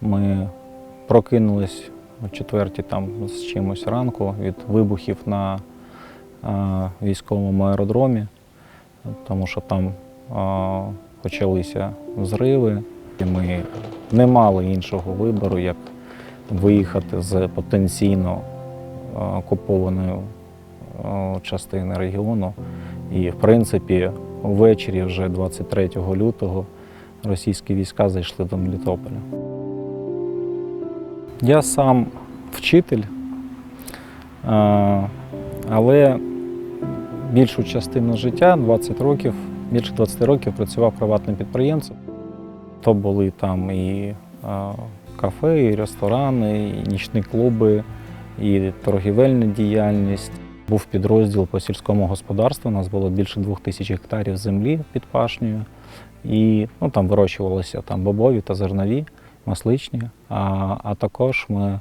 Ми прокинулись о четвертій там з чимось ранку від вибухів на е, військовому аеродромі, тому що там е, почалися взриви. І ми не мали іншого вибору, як виїхати з потенційно е, окупованої е, частини регіону. І, в принципі, ввечері, вже 23 лютого, російські війська зайшли до Мелітополя. Я сам вчитель, е, але більшу частину життя, 20 років, більше 20 років працював приватним підприємцем. То були там і е, кафе, і ресторани, і нічні клуби, і торгівельна діяльність. Був підрозділ по сільському господарству. У нас було більше двох тисяч гектарів землі під пашнею. І ну, там вирощувалися там бобові та зернові, масличні. А, а також ми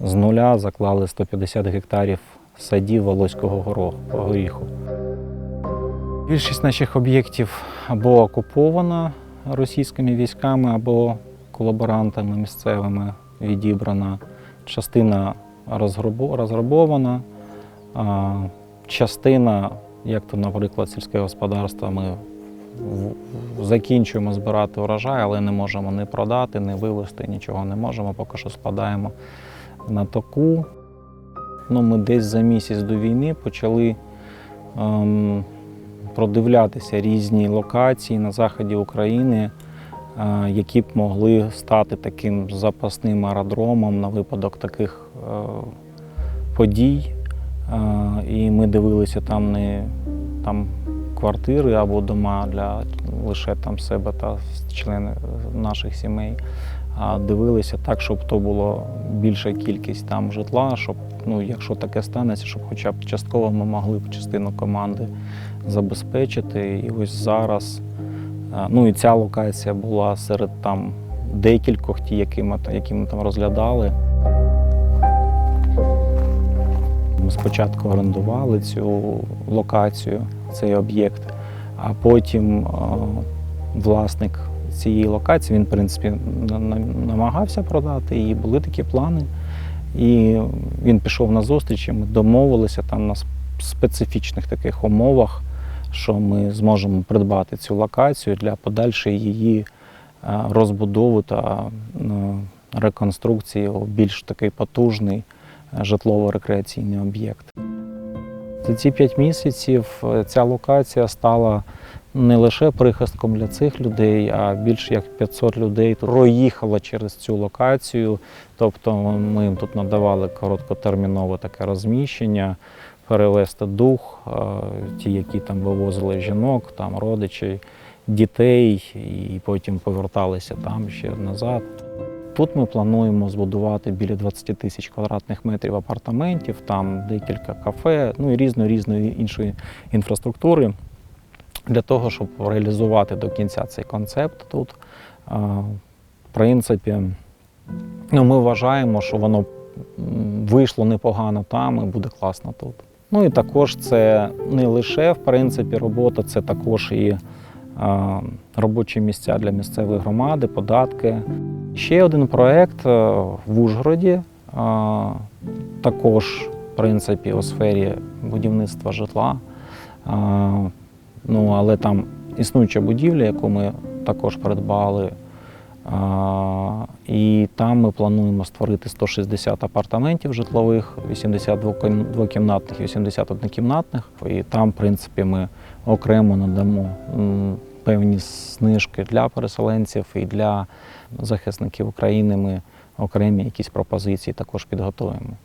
з нуля заклали 150 гектарів садів волоського горіху. Більшість наших об'єктів або окупована російськими військами, або колаборантами місцевими відібрана. Частина розграбована, частина, як то, наприклад, сільське господарство, ми закінчуємо збирати урожай, але не можемо не продати, не вивезти, нічого не можемо, поки що складаємо на таку. Ну, ми десь за місяць до війни почали ем, продивлятися різні локації на заході України, е, які б могли стати таким запасним аеродромом на випадок таких е, подій. Е, І ми дивилися там не там квартири або дома для лише там себе та членів наших сімей. А дивилися так, щоб то було більша кількість там житла, щоб, ну, якщо таке станеться, щоб хоча б частково ми могли б частину команди забезпечити. І ось зараз, е, ну і ця локація була серед там декількох ті, які ми, які ми там розглядали. Ми спочатку орендували цю локацію, цей об'єкт, а потім е, власник цієї локації, він, в принципі, на- на- намагався продати, і були такі плани. І він пішов на зустріч, і ми домовилися там на специфічних таких умовах, що ми зможемо придбати цю локацію для подальшої її е, розбудови та е, реконструкції у більш такий потужний житлово-рекреаційний об'єкт. За ці п'ять місяців е, ця локація стала не лише прихистком для цих людей, а більше як 500 людей проїхало через цю локацію. Тобто ми їм тут надавали короткотермінове таке розміщення, перевести дух, е, ті, які там вивозили жінок, там родичей, дітей, і потім поверталися там ще назад. Тут ми плануємо збудувати біля 20 тисяч квадратних метрів апартаментів, там декілька кафе, ну і різної різної іншої інфраструктури для того, щоб реалізувати до кінця цей концепт тут. В принципі, ну, ми вважаємо, що воно вийшло непогано там і буде класно тут. Ну і також це не лише в принципі робота, це також і робочі місця для місцевої громади, податки. Ще один проєкт е, в Ужгороді, також в принципі у сфері будівництва житла. Ну, але там існуюча будівля, яку ми також придбали. І там ми плануємо створити 160 апартаментів житлових, 80 двокім- двокімнатних і 80 однокімнатних. І там, в принципі, ми окремо надамо певні знижки для переселенців і для захисників України. Ми окремі якісь пропозиції також підготуємо.